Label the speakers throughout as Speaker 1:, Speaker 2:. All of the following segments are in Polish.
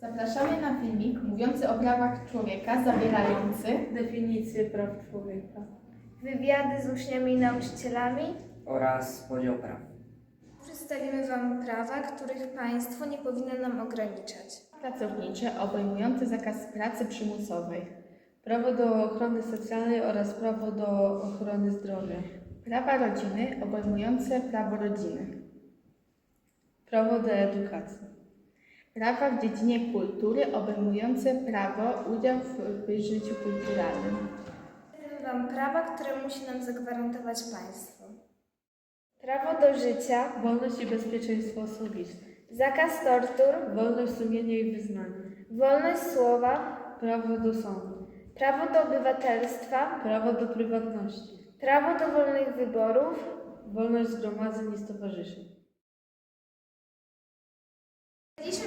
Speaker 1: Zapraszamy na filmik mówiący o prawach człowieka, zawierający
Speaker 2: Definicję praw człowieka.
Speaker 3: wywiady z uczniami i nauczycielami.
Speaker 4: oraz podział praw.
Speaker 3: Przedstawimy Wam prawa, których państwo nie powinno nam ograniczać.
Speaker 1: pracownicze obejmujący zakaz pracy przymusowej,
Speaker 2: Prawo do ochrony socjalnej oraz prawo do ochrony zdrowia.
Speaker 1: prawa rodziny obejmujące prawo rodziny,
Speaker 2: Prawo do edukacji.
Speaker 1: Prawa w dziedzinie kultury obejmujące prawo udział w, w życiu kulturalnym,
Speaker 3: Wam prawa, które musi nam zagwarantować państwo. Prawo do życia,
Speaker 2: Wolność i bezpieczeństwo osobiste.
Speaker 3: zakaz tortur,
Speaker 2: Wolność sumienia i wyznania.
Speaker 3: wolność słowa,
Speaker 2: Prawo do sądu.
Speaker 3: prawo do obywatelstwa,
Speaker 2: Prawo do prywatności.
Speaker 3: prawo do wolnych wyborów,
Speaker 2: Wolność zgromadzeń i stowarzyszeń.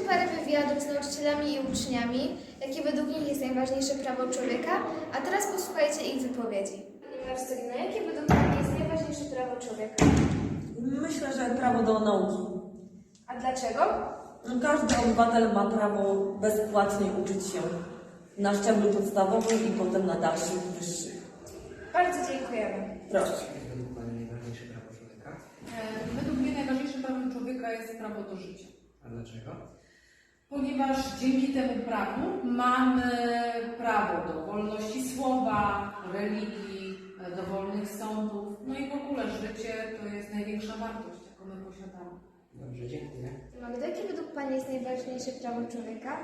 Speaker 3: Parę wywiadów z nauczycielami i uczniami, jakie według nich jest najważniejsze prawo człowieka, a teraz posłuchajcie ich wypowiedzi. Pani Marcelino, jakie według Pani jest najważniejsze prawo człowieka?
Speaker 5: Myślę, że prawo do nauki.
Speaker 3: A dlaczego?
Speaker 5: Każdy obywatel ma prawo bezpłatnie uczyć się na szczeblu podstawowym i potem na dalszych, wyższych.
Speaker 3: Bardzo dziękujemy.
Speaker 5: Proszę.
Speaker 4: Według Pani najważniejsze prawo człowieka?
Speaker 6: E, Według mnie najważniejszym prawem człowieka jest prawo do życia.
Speaker 4: A dlaczego?
Speaker 6: Ponieważ dzięki temu prawu mamy prawo do wolności słowa, religii, e, do wolnych sądów. No i w ogóle życie to jest największa wartość, jaką my posiadamy.
Speaker 4: Dobrze, dziękuję.
Speaker 3: Magda, jakie według Pani jest najważniejsze prawo człowieka?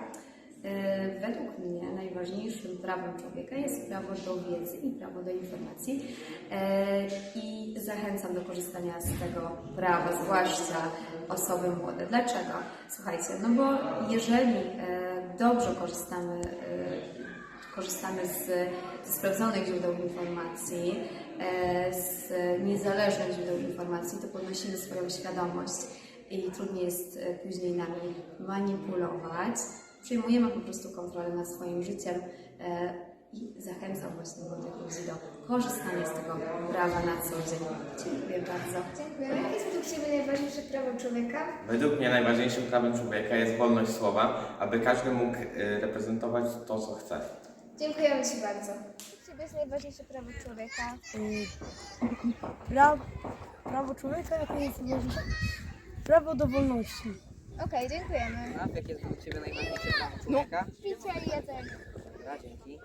Speaker 7: E, Według mnie najważniejszym prawem człowieka jest prawo do wiedzy i prawo do informacji E, i zachęcam do korzystania z tego prawa, zwłaszcza osoby młode. Dlaczego? Słuchajcie, no bo jeżeli e, dobrze korzystamy, e, korzystamy z, sprawdzonych źródeł informacji, e, z niezależnych źródeł informacji, to podnosimy swoją świadomość i trudniej jest później nami manipulować. Przejmujemy po prostu kontrolę nad swoim życiem i zachęcam właśnie młodych ludzi do korzystania z tego prawa na co dzień. Dziękuję bardzo.
Speaker 3: Dziękuję. Według Ciebie najważniejsze prawo człowieka?
Speaker 8: Według mnie najważniejszym prawem człowieka jest wolność słowa, aby każdy mógł y, reprezentować to, co chce.
Speaker 3: Dziękujemy Ci bardzo. Według Ciebie jest najważniejsze prawo człowieka?
Speaker 9: Prawo, prawo człowieka, jakie jest ważniejsze? Prawo do wolności.
Speaker 3: Okej, dziękujemy.
Speaker 4: A jakie jest według Ciebie najważniejsze prawo człowieka?
Speaker 3: Picie i jedzenie.
Speaker 4: Dobra, dzięki.